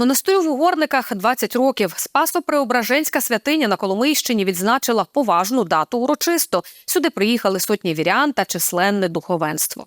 Монастирю в Угорниках 20 років. Спасо-Преображенська святиня на Коломийщині відзначила поважну дату урочисто. Сюди приїхали сотні вірян та численне духовенство.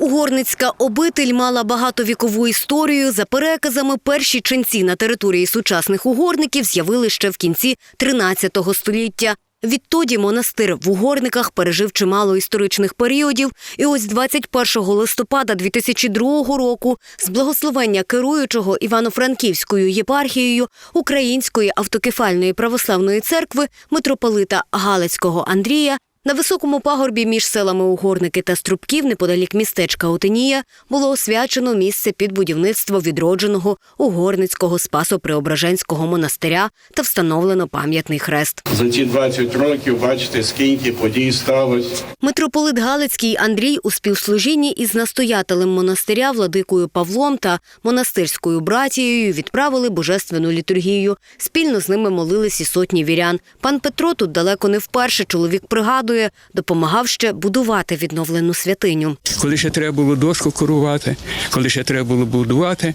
Угорницька обитель мала багатовікову історію. За переказами, перші ченці на території сучасних угорників з'явили ще в кінці 13 століття. Відтоді монастир в Угорниках пережив чимало історичних періодів. І ось 21 листопада 2002 року з благословення керуючого Івано-Франківською єпархією Української автокефальної православної церкви митрополита Галицького Андрія на високому пагорбі між селами Угорники та Струбків, неподалік містечка Отинія, було освячено місце під будівництво відродженого угорницького спасо-преображенського монастиря та встановлено пам'ятний хрест. За ті 20 років бачите, скільки подій сталося. Митрополит Галицький Андрій у співслужінні із настоятелем монастиря владикою Павлом та монастирською братією відправили божественну літургію. Спільно з ними молились і сотні вірян. Пан Петро тут далеко не вперше. Чоловік пригадує, допомагав ще будувати відновлену святиню. коли ще треба було дошку корувати, коли ще треба було будувати.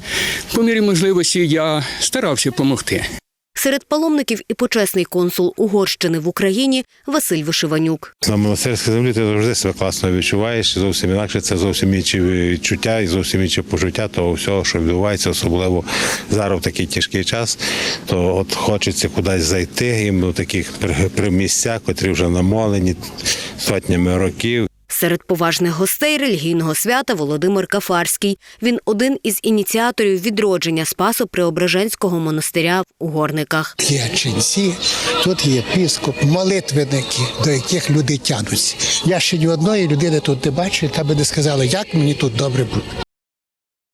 По мірі можливості я старався допомогти. Серед паломників і почесний консул Угорщини в Україні Василь Вишиванюк. На монастирській землі ти завжди себе класно відчуваєш. Зовсім інакше це зовсім інші відчуття і зовсім інші почуття того всього, що відбувається, особливо зараз в такий тяжкий час. То от хочеться кудись зайти, і в таких при місцях, котрі вже намолені сотнями років. Серед поважних гостей релігійного свята Володимир Кафарський. Він один із ініціаторів відродження спасу Преображенського монастиря в Угорниках. Є ченці, тут є піскоп, молитвенники, до яких люди тянуться. Я ще ні одної людини тут не бачу, та би не сказала, як мені тут добре буде.